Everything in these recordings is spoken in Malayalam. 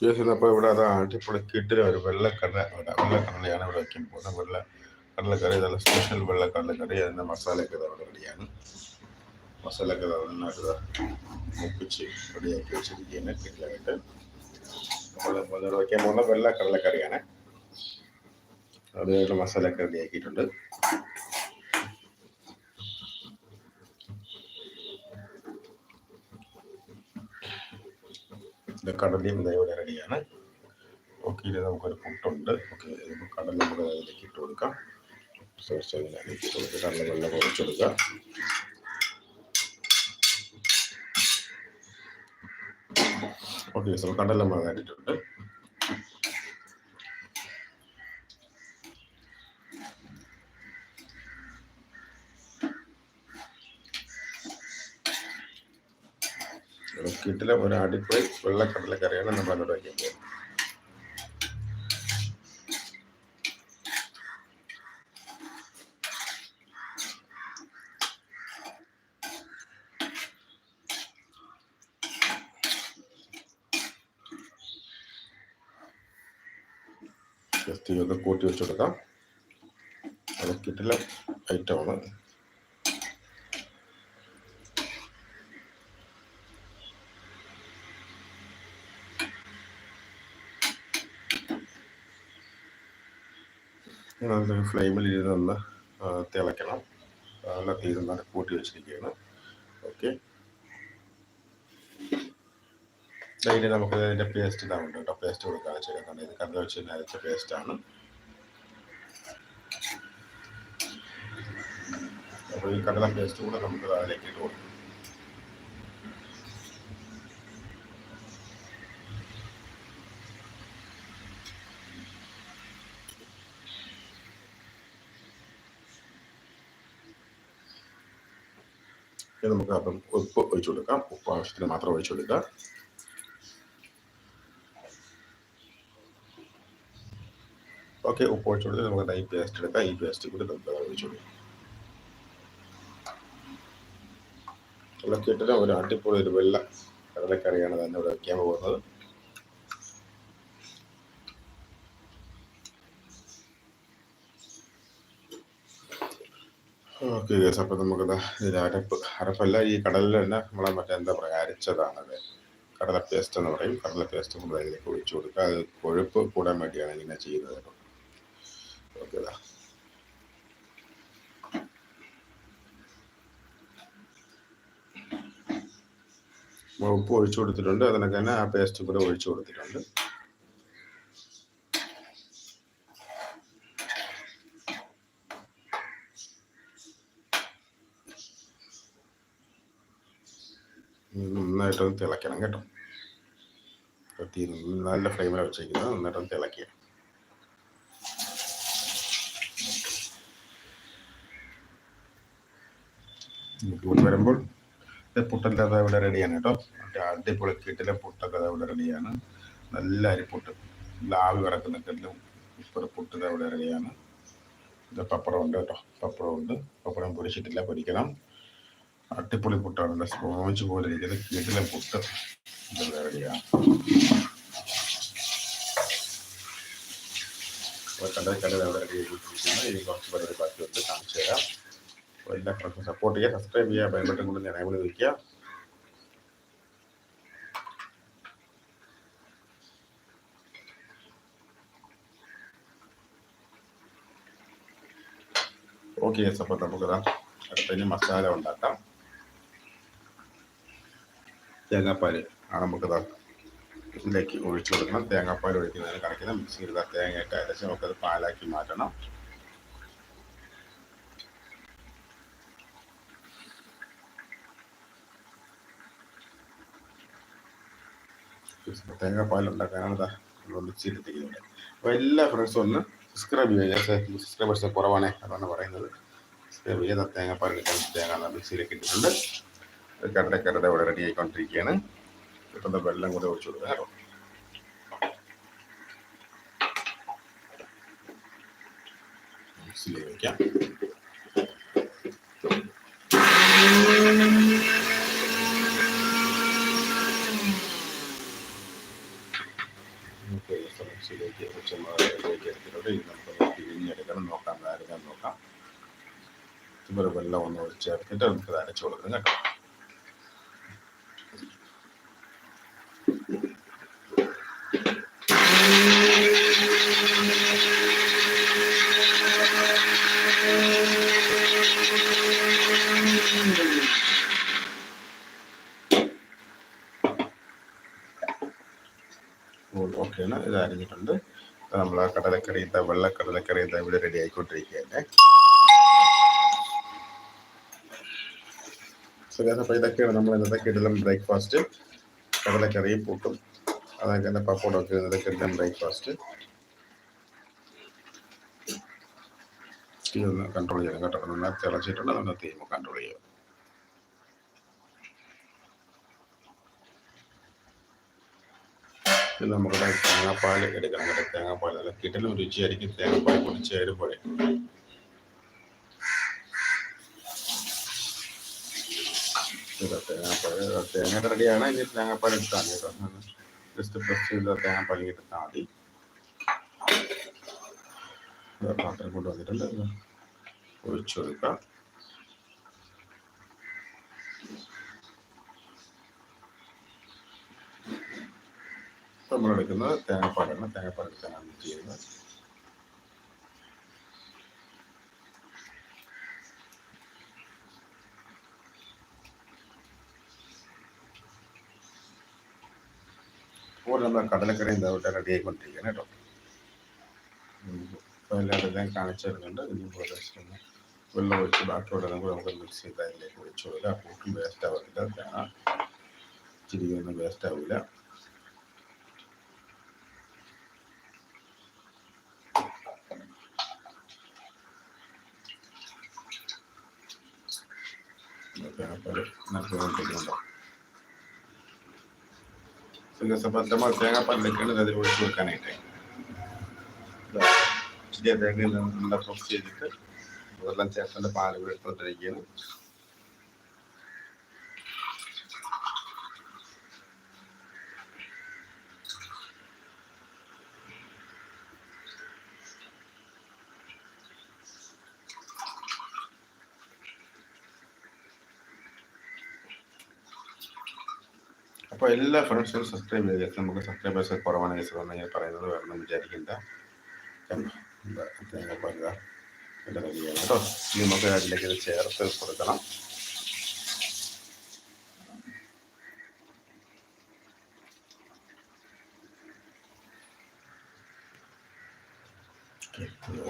അപ്പോൾ ഇവിടെ അത് അടിപൊളി കിട്ടിന് ഒരു വെള്ളക്കടല ഇവിടെ വെള്ളക്കടലയാണ് ഇവിടെ വയ്ക്കാൻ പോകുന്നത് വെള്ള കടലക്കറി നല്ല സ്പെഷ്യൽ വെള്ളക്കടലക്കറി. അതിന്റെ മസാലയൊക്കെ അവിടെ റെഡിയാണ്. മസാലയൊക്കെ നന്നായിട്ട് മുപ്പിച്ച് റെഡിയാക്കി വെച്ചിരിക്കുകയാണ് കിട്ടിലായിട്ട് നമ്മൾ ഇവിടെ വയ്ക്കാൻ പോകുന്ന വെള്ളക്കടലക്കറിയാണ്. അതിനായിട്ട് മസാലയൊക്കെ റെഡിയാക്കിയിട്ടുണ്ട് ഇത് കടലയും ഇതേപോലെ റെഡിയാണ് ഓക്കെ ഇത് നമുക്കൊരു പുട്ടുണ്ട് ഓക്കെ കടല നമുക്ക് അതിലേക്ക് ഇട്ട് കൊടുക്കാം. സോസ് അതിലേക്ക് ഇട്ട് കൊടുക്കുക കടല വെള്ളം കുറച്ച് ഓക്കെ സോ കടല മുളകായിട്ടുണ്ട് കിട്ടിലെ ഒരു അടിപൊളി വെള്ളക്കടലക്കറിയാണ് നമ്മൾ അതിനോട് വയ്ക്കാൻ പോകുന്നത്. ജസ്റ്റ് ഇതൊക്കെ കൂട്ടി വെച്ചെടുക്കാം അത് കിട്ടില്ല. ഐറ്റമാണ് ഫ്ലെയിമിൽ ഇരുന്ന് തിളയ്ക്കണം. നല്ല തീരുന്ന കൂട്ടി വെച്ചിരിക്കുകയാണ്. ഓക്കെ. ഡെയിലി നമുക്ക് ഇതിന്റെ പേസ്റ്റ് ഇതാവുണ്ട് കേട്ടോ. പേസ്റ്റ് കൊടുക്കാതെ ചെയ്യുന്നുണ്ട് ഇത് കണ്ടു വെച്ച് അരച്ച പേസ്റ്റാണ് അപ്പോൾ ഈ കടല പേസ്റ്റ് കൂടെ നമുക്ക് അതിലേക്ക് ഇട്ട് കൊടുക്കും. നമുക്ക് അപ്പം ഉപ്പ് ഒഴിച്ചു കൊടുക്കാം. ഉപ്പ് ആവശ്യത്തിന് മാത്രം ഒഴിച്ചു കൊടുക്കുക. ഓക്കെ ഉപ്പ് ഒഴിച്ചു കൊടുത്ത് നമുക്ക് ഈ പേസ്റ്റ് എടുക്കാം. ഈ പേസ്റ്റ് കൂടി നമുക്ക് ഒഴിച്ചു കൊടുക്കാം. ഇവിടെ കിട്ടുന്ന ഒരു അടിപൊളി ഒരു വെള്ള കടലക്കറിയാണ് തന്നെ ഇവിടെ വയ്ക്കാൻ പോകുന്നത്. ഓക്കെ അപ്പം നമുക്കത് അരപ്പ് അരപ്പല്ല ഈ കടലിൽ തന്നെ നമ്മളെ മറ്റേ എന്താ പറയുക അരച്ചതാണത്. കടല പേസ്റ്റ് എന്ന് പറയും. കടല പേസ്റ്റ് നമ്മൾ അതിലേക്ക് ഒഴിച്ചു കൊടുക്കുക. അത് കൊഴുപ്പ് കൂടാൻ വേണ്ടിയാണ് ഇങ്ങനെ ചെയ്യുന്നത് ഓക്കെ ഉപ്പ് ഒഴിച്ചു കൊടുത്തിട്ടുണ്ട്. അതിനൊക്കെ തന്നെ ആ പേസ്റ്റും കൂടെ ഒഴിച്ചു കൊടുത്തിട്ടുണ്ട്. നന്നായിട്ടൊന്ന് തിളയ്ക്കണം കേട്ടോ. തീ നല്ല ഫ്ലെയിമിൽ വെച്ചിരിക്കുന്നത് നന്നായിട്ടൊന്ന് തിളക്കുക കൂടി വരുമ്പോൾ പുട്ടൊക്കെ അത് ഇവിടെ റെഡിയാണ് കേട്ടോ. മറ്റേ അടിപൊളി പുട്ടൊക്കെ അത് ഇവിടെ റെഡിയാണ് നല്ല അരിപ്പുട്ട്. ലാവ് കിടക്കുന്ന കിട്ടിലും ഇപ്പോൾ പുട്ട് അവിടെ റെഡിയാണ് ഇത് പപ്പടം ഉണ്ട് കേട്ടോ. പപ്പടം ഉണ്ട്. പപ്പടം പൊരിച്ചിട്ടില്ല പൊരിക്കണം. അടിപൊളി പുട്ടാണ്. സ്പോഞ്ച് പോലെ ഇരിക്കുന്നത് കിട്ടിലെ പുട്ട് കണ്ടത് കണ്ടത് അവിടെ റെഡി ഇനി കുറച്ച് പരിപാടി ബാക്കിയുണ്ട്. കാണിച്ചു തരാം. അപ്പോൾ എല്ലാ ഫ്രണ്ട്സും സപ്പോർട്ട് ചെയ്യുക സബ്സ്ക്രൈബ് ചെയ്യുക ബൈബട്ടൺ കൊണ്ട് ഞാൻ എനേബിൾ വയ്ക്കുക ഓക്കെ അപ്പോൾ നമുക്കതാ അടുത്തതിന് മസാല ഉണ്ടാക്കാം. തേങ്ങാപ്പാൽ ആണ് നമുക്ക് ഇതിലേക്ക് ഒഴിച്ചു കൊടുക്കണം. തേങ്ങാപ്പാൽ ഒഴിക്കുന്നതിന് കണക്കിന് മിക്സിയിൽ തേങ്ങയൊക്കെ അരച്ച് നമുക്കത് പാലാക്കി മാറ്റണം. തേങ്ങാപ്പാൽ ഉണ്ടാക്കാനാണ് ഒന്നിച്ചിരുത്തിക്കുന്നത് അപ്പോൾ എല്ലാ ഫ്രണ്ട്സും ഒന്ന് സബ്സ്ക്രൈബ് ചെയ്യുക. സബ്സ്ക്രൈബേഴ്സ് കുറവാണേ. അതാണ് പറയുന്നത്. സബ്സ്ക്രൈബ് ചെയ്യുക. തേങ്ങാപ്പാൽ കിട്ടാൻ തേങ്ങ മിക്സിയിലേക്ക് ഇട്ടിട്ടുണ്ട്. കടല കട ഇവിടെ റെഡി ആയിക്കൊണ്ടിരിക്കുകയാണ്. കിട്ടുന്ന വെള്ളം കൂടെ ഒഴിച്ചു കൊടുക്കുക കേട്ടോ. നമുക്ക് നോക്കാം നോക്കാം. വെള്ളം ഒന്ന് ചേർത്തിട്ട് നമുക്ക് അരച്ചു കൊടുക്കണം കേട്ടോ. നമ്മൾ ആ കടലക്കറി ഇതാ വെള്ളക്കടലക്കറി ഇതാ ഇവിടെ റെഡി ആയിക്കൊണ്ടിരിക്കുകയല്ലേ സുഖം അപ്പോൾ ഇതൊക്കെയാണ് നമ്മൾ ഇന്നത്തെ കിടലം ബ്രേക്ക്ഫാസ്റ്റ് കടലക്കറി പൂട്ടും അതൊക്കെ തന്നെ പപ്പടമൊക്കെ ഇന്നത്തെ കിടലം ബ്രേക്ക്ഫാസ്റ്റ് ഇതൊന്ന് കൺട്രോൾ ചെയ്യണം കേട്ടോ. നന്നായി തിളച്ചിട്ടുണ്ട്. നമ്മൾ തീമ കൺട്രോൾ ചെയ്യും. ഇത് നമുക്ക് തേങ്ങാപ്പാൽ എടുക്കണം. കേട്ടോ തേങ്ങാപ്പാൽ നല്ല കിട്ടലും രുചിയായിരിക്കും തേങ്ങാപ്പാൽ പൊടിച്ച് ചേരുമ്പോഴേ തേങ്ങാപ്പാൽ തേങ്ങ റെഡിയാണ് ഇനി തേങ്ങാപ്പാൽ എടുത്താൽ മതി കേട്ടോ. ജസ്റ്റ് പ്രസ് ചെയ്ത് തേങ്ങാപ്പാൽ എടുത്താൽ മതി. പാത്രം കൊണ്ടുവന്നിട്ടുണ്ട് ഒഴിച്ചു കൊടുക്കാം നമ്മൾ എടുക്കുന്നത് തേങ്ങാപ്പാലാണ്. തേങ്ങാപ്പാലെടുക്കാനാണ് ചെയ്യുന്നത്. അതുപോലെ നമ്മൾ കടലക്കറി എന്താ റെഡി ആയിക്കൊണ്ടിരിക്കുകയാണ് കേട്ടോ. അപ്പോൾ എല്ലാവരും കാണിച്ചു തരുന്നുണ്ട്. ഇനി പ്രദേശത്തുനിന്ന് വെള്ളം ഒഴിച്ച് ബാക്കിയുള്ള കൂടെ നമുക്ക് മിക്സ് ചെയ്ത് അതിലേക്ക് ഒഴിച്ചു കൊടുക്കുക കൂട്ടും വേസ്റ്റ് ആവത്തില്ല. തേങ്ങ ചിരിയൊന്നും വേസ്റ്റ് ആവില്ല തേങ്ങാപ്പാൽ നടന്നുകൊണ്ടിരിക്കുന്നുണ്ടോ സുഖസബദ്ധമായ തേങ്ങാപ്പാലിലേക്കാണ് അതിൽ ഒഴിച്ചു വെക്കാനായിട്ട് ഇച്ചിരി തേങ്ങയിൽ നല്ല ഫ്രഷ് ചെയ്തിട്ട് അതെല്ലാം ചേർത്തിന്റെ പാൽ എടുത്തോണ്ടിരിക്കുകയാണ് അപ്പോൾ എല്ലാ ഫ്രണ്ട്സും സബ്സ്ക്രൈബ് ചെയ്ത് നമുക്ക് സബ്സ്ക്രൈബേഴ്സ് കുറവാണ്. കേസ് ഞാൻ പറയുന്നത് വരണം വിചാരിക്കണ്ട. കേട്ടോ. ഇനി നമുക്ക് അതിലേക്ക് ഇത് ചേർത്ത് കൊടുക്കണം.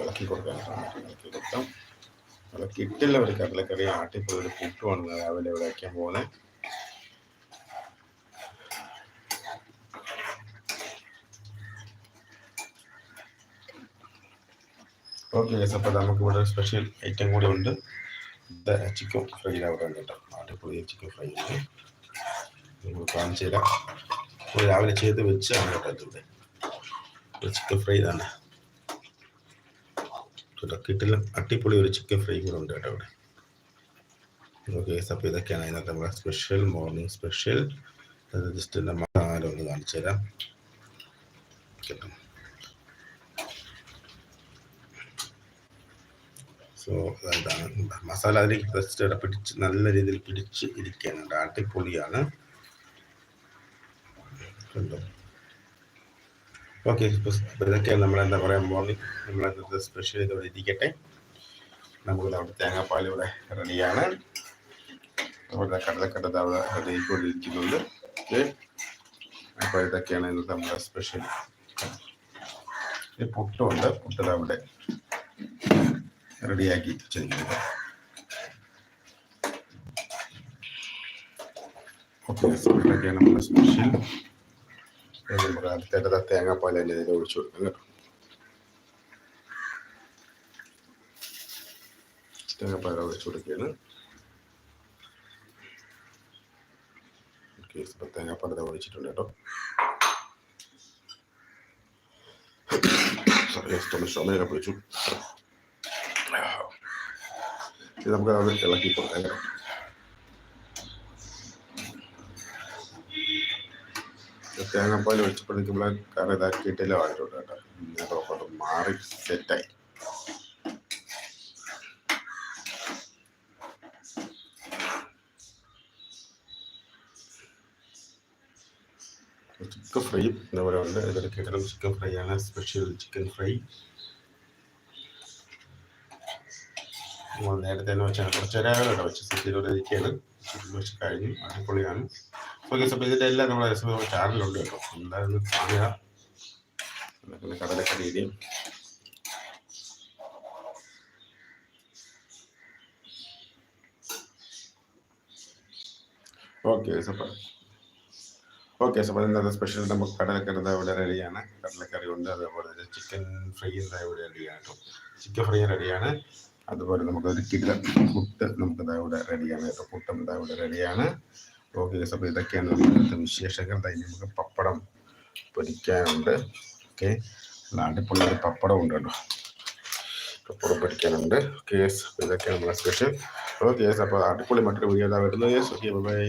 ഇളക്കി കൊടുക്കാം. ഇളക്കി ഇളക്കിയിട്ടില്ല. ഒരു കടലക്കറി ആട്ടിപ്പോൾ ഒരു പുട്ടുമാണ് രാവിലെ ഇവിടെ വയ്ക്കാൻ പോകുന്നത്. ഓക്കെ അപ്പോൾ നമുക്ക് ഇവിടെ സ്പെഷ്യൽ ഐറ്റം കൂടി ഉണ്ട്. ചിക്കൻ ഫ്രൈ അവിടെ കേട്ടോ. അടിപൊളി ചിക്കൻ ഫ്രൈ ഉണ്ട് നമ്മൾ കാണിച്ചു തരാം. രാവിലെ ചെയ്ത് വെച്ചാണ് കേട്ടോ ഇതിവിടെ ചിക്കൻ ഫ്രൈ തന്നെ കിട്ടില്ല. അടിപൊളി ഒരു ചിക്കൻ ഫ്രൈ കൂടെ ഉണ്ട് കേട്ടോ ഇവിടെ. ഓക്കെ അപ്പോൾ ഇതൊക്കെയാണ് അതിനകത്ത് നമ്മുടെ special morning special just masala ഒന്ന് കാണിച്ചു തരാം. കേട്ടോ. സോ എന്താണ് മസാല അതിലേക്ക് ജസ്റ്റ് പിടിച്ച് നല്ല രീതിയിൽ പിടിച്ച് ഇരിക്കാനുണ്ട് കണ്ടോ? ഓക്കെ ഇതൊക്കെയാണ് നമ്മൾ എന്താ പറയാൻ മോർണിംഗ് നമ്മളെന്താ സ്പെഷ്യൽ ഇതോടെ ഇരിക്കട്ടെ. നമുക്ക് അവിടെ തേങ്ങാപ്പാൽ ഇവിടെ റെഡിയാണ് അവിടെ കടലക്കട അവിടെ റെഡിയായിക്കൊണ്ടിരിക്കുന്നുണ്ട് ഓക്കെ അപ്പോൾ ഇതൊക്കെയാണ് ഇന്നത്തെ നമ്മുടെ സ്പെഷ്യൽ പുട്ടുണ്ട് പുട്ടിലവിടെ റെഡിയാക്കി വെച്ചിരിക്കുന്നത്. ഓക്കെ നമ്മുടെ സ്പെഷ്യൽ നമുക്ക് അടുത്തേട്ട തേങ്ങാപ്പാൽ തന്നെ ഇതിൽ ഒഴിച്ചു കൊടുക്കാം കേട്ടോ. തേങ്ങാപ്പാൽ ഒഴിച്ചു കൊടുക്കുകയാണ്. ഇപ്പം തേങ്ങാപ്പാൽ ഒഴിച്ചിട്ടുണ്ട് കേട്ടോ. ചുമയൊക്കെ പിടിച്ചു. ഇത് നമുക്ക് അത് ഇളക്കി കൊടുക്കാം തേങ്ങാപ്പാൽ ഒഴിച്ചപ്പോഴേക്കും കറി ഇതാക്കിയിട്ടില്ല ആയിട്ടുണ്ട് കേട്ടോ ഇതൊക്കെ ഒന്ന് മാറി സെറ്റായി ചിക്കൻ ഫ്രൈ ഇതേപോലെ ഉണ്ട്. ഇതൊരു കിടലും ചിക്കൻ ഫ്രൈ ആണ്. സ്പെഷ്യൽ ചിക്കൻ ഫ്രൈ നമ്മൾ നേരത്തെ തന്നെ വെച്ചാണ്. കുറച്ച് നേരം വെച്ച് സിറ്റിയിലൂടെ ഇരിക്കുകയാണ് വെച്ച് കഴിഞ്ഞു അടിപൊളിയാണ് ഓക്കെ ഇതിന്റെ എല്ലാം നമ്മുടെ റെസിപ്പി നമ്മുടെ ചാനലുണ്ട് കേട്ടോ. എന്തായാലും കാണുക പിന്നെ കടലൊക്കെ രീതി ഓക്കെ സപ്പോൾ ഓക്കെ സപ്പ ഇന്നത്തെ സ്പെഷ്യൽ നമുക്ക് കടലക്കറി ഇവിടെ റെഡിയാണ് കടലക്കറി ഉണ്ട്. അതേപോലെ തന്നെ ചിക്കൻ ഫ്രൈ ഇവിടെ റെഡിയാണ് കേട്ടോ. ചിക്കൻ ഫ്രൈ റെഡിയാണ് അതുപോലെ നമുക്ക് ഒരു കിലോ പുട്ട് നമുക്ക് ഇതാ ഇവിടെ റെഡിയാണ് കേട്ടോ. പുട്ടും ഇതാ ഇവിടെ റെഡിയാണ് ഓക്കെ അപ്പോൾ ഇതൊക്കെയാണ് ഇന്നത്തെ വിശേഷങ്ങൾ. ഇനി നമുക്ക് പപ്പടം പൊരിക്കാനുണ്ട്. ഓക്കെ നാട്ടിപ്പുള്ളൊരു പപ്പടം ഉണ്ട് കേട്ടോ. പപ്പടം പൊരിക്കാനുണ്ട്. ഓക്കെ ഇതൊക്കെയാണ് നമ്മുടെ സ്പെഷ്യൽ ഓക്കെ അപ്പോൾ അടിപൊളി മറ്റൊരു വീഡിയോ വരുന്നത്. Okay bye